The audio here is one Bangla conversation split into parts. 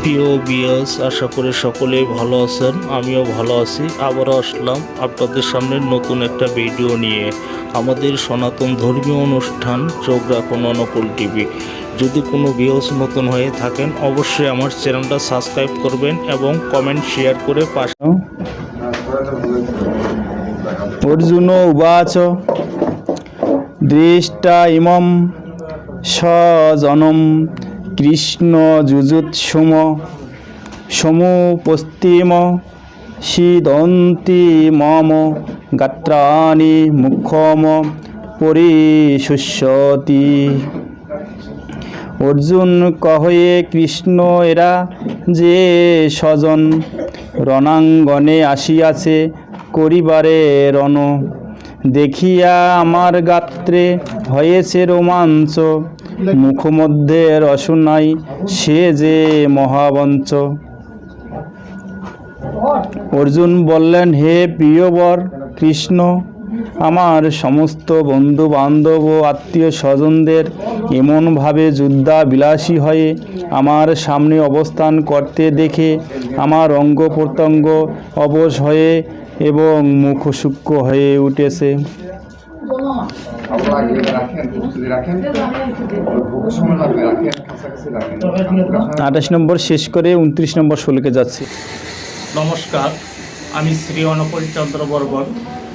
প্রিয় বিয়াস আশা করি সকলেই ভালো আছেন, আমিও ভালো আছি। আবারও আসলাম আপনাদের সামনে নতুন একটা ভিডিও নিয়ে। আমাদের সনাতন ধর্মীয় অনুষ্ঠান চোখ রাখুন অনুকূল টিভি। যদি কোনো ভিউস নতুন হয়ে থাকেন, অবশ্যই আমার চ্যানেলটা সাবস্ক্রাইব করবেন এবং কমেন্ট শেয়ার করে পাশে অর্জুন উবাচ, দৃষ্টা ইমম সজনম কৃষ্ণ যুজুৎসুম সমুপস্তিম সিদন্তি মম গাত্রাণি মুখম পরিশুষ্যতি। অর্জুন কহয়ে কৃষ্ণ, এরা যে স্বজন। রণাঙ্গনে আসিয়াছে করিবারে রণ। দেখিয়া আমার গাত্রে হয়েছে রোমাঞ্চ। মুখমধ্যে রসনাই সে যে মহাবঞ্চ। অর্জুন বললেন, হে প্রিয়বর কৃষ্ণ আমার সমস্ত বন্ধু বান্ধব ও আত্মীয় স্বজনদের এমনভাবে যুদ্ধা বিলাসী হয়ে আমার সামনে অবস্থান করতে দেখে আমার অঙ্গ প্রত্যঙ্গ অবশ হয়ে এবং মুখ সূক্ষ্ম হয়ে উঠেছে। আঠাশ নম্বর শেষ করে উনত্রিশ নম্বর ষোলোকে যাচ্ছি। নমস্কার, আমি শ্রী অনুকূল চন্দ্র বর্মন।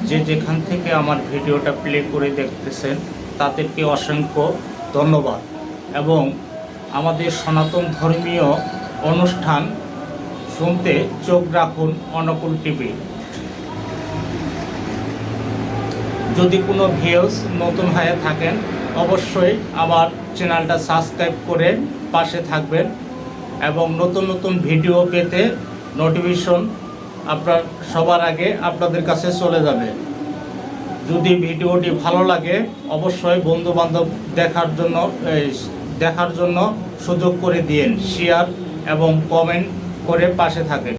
যে যেখান থেকে আমার ভিডিওটা প্লে করে দেখতেছেন, তাদেরকে অসংখ্য ধন্যবাদ। এবং আমাদের সনাতন ধর্মীয় অনুষ্ঠান শুনতে চোখ রাখুন অনুকূল টিভি। যদি কোনো ভিউস নতুন হয়ে থাকেন, অবশ্যই আমার চ্যানেলটা সাবস্ক্রাইব করে পাশে থাকবেন এবং নতুন নতুন ভিডিও পেতে নোটিফিকেশন আপনার সবার আগে আপনাদের কাছে চলে যাবে। যদি ভিডিওটি ভালো লাগে, অবশ্যই বন্ধু বান্ধব দেখার জন্য দেখার জন্য সুযোগ করে দিয়েন। শেয়ার এবং কমেন্ট করে পাশে থাকেন।